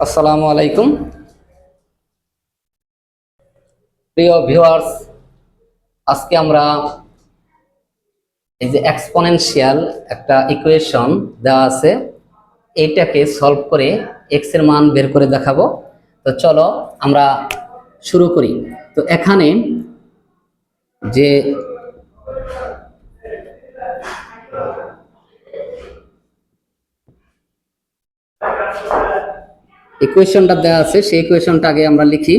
আসসালামু আলাইকুম। প্রিয় ভিউয়ার্স, আজকে আমরা এই যে এক্সপোনেনশিয়াল একটা ইকুয়েশন দেওয়া আছে, এইটাকে সলভ করে এক্সের মান বের করে দেখাবো। তো চলো আমরা শুরু করি। তো এখানে যে ইকুয়েশনটা দেওয়া আছে, সেই ইকুয়েশনটা আগে আমরা লিখি।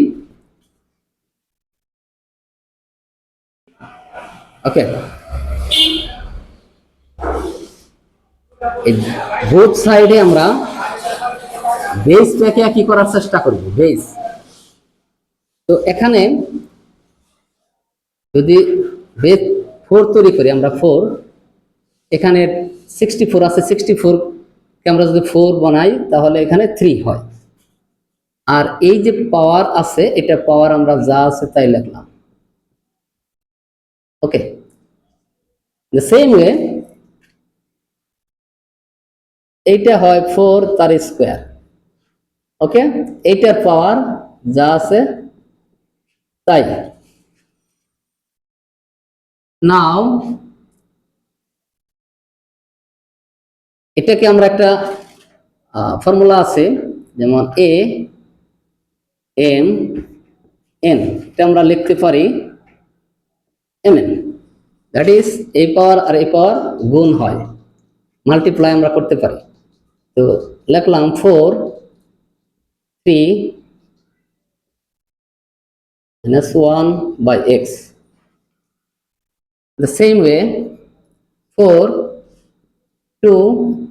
ওকে বোথ সাইডে আমরা বেসটাকে কি করার চেষ্টা করব বেস তো এখানে যদি বেস ফোর তৈরি করি আমরা ফোর এখানে সিক্সটি ফোর আছে সিক্সটি ফোরকে আমরা যদি ফোর বানাই, তাহলে এখানে থ্রি হয়। আর এই যে পাওয়ার আছে, এটা পাওয়ার আমরা যা আছে তাই লিখলাম। ওকে দ্য সেম ওয়ে এইটা হয় ফোর তার স্কোয়ার ওকে এইটার পাওয়ার যা আছে তাই। নাও এটাকে আমরা একটা ফর্মুলা আছে, যেমন এ এম এন এটা আমরা লিখতে পারি এম এন দ্যাট ইজ এই পাওয়ার আর এই পাওয়ার গুণ হয় মাল্টিপ্লাই আমরা করতে পারি তো লিখলাম four three minus 1 by x. The same way, 4, 2,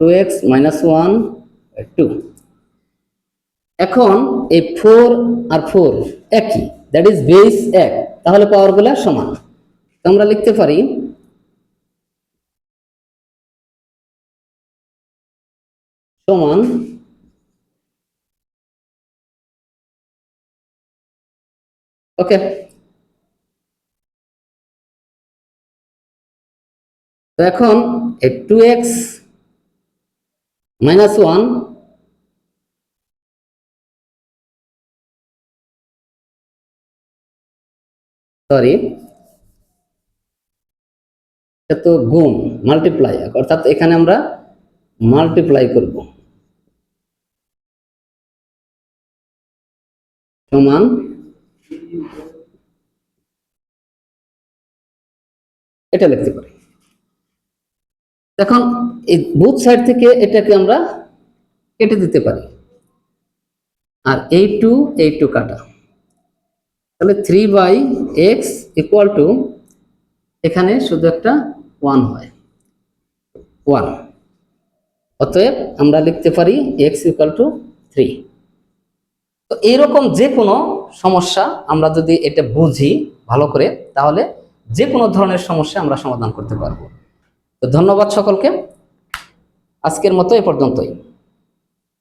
2x minus 1 by 2. এখন এই ফোর আর ফোর একই দ্যাট ইজ বেস এক, তাহলে পাওয়ারগুলো সমান। আমরা লিখতে পারি, সমান ওকে তো এখন two x minus one sorry তো গুণ মাল্টিপ্লাই অর্থাৎ এখানে আমরা মাল্টিপ্লাই করব। সমান এটা লিখতে পারি। এখন এই বুথ সাইড থেকে এটাকে আমরা কেটে দিতে পারি। আর এই টু এই টু কাটা। তাহলে three by x equal to এখানে শুধু একটা ওয়ান হয়। ওয়ান অতএব আমরা লিখতে পারি এক্স ইকুয়াল টু থ্রি তো এইরকম যে কোনো সমস্যা আমরা যদি এটা বুঝি ভালো করে, তাহলে যে কোনো ধরনের সমস্যা আমরা সমাধান করতে পারব। তো ধন্যবাদ সকলকে। আজকের মতো এ পর্যন্তই।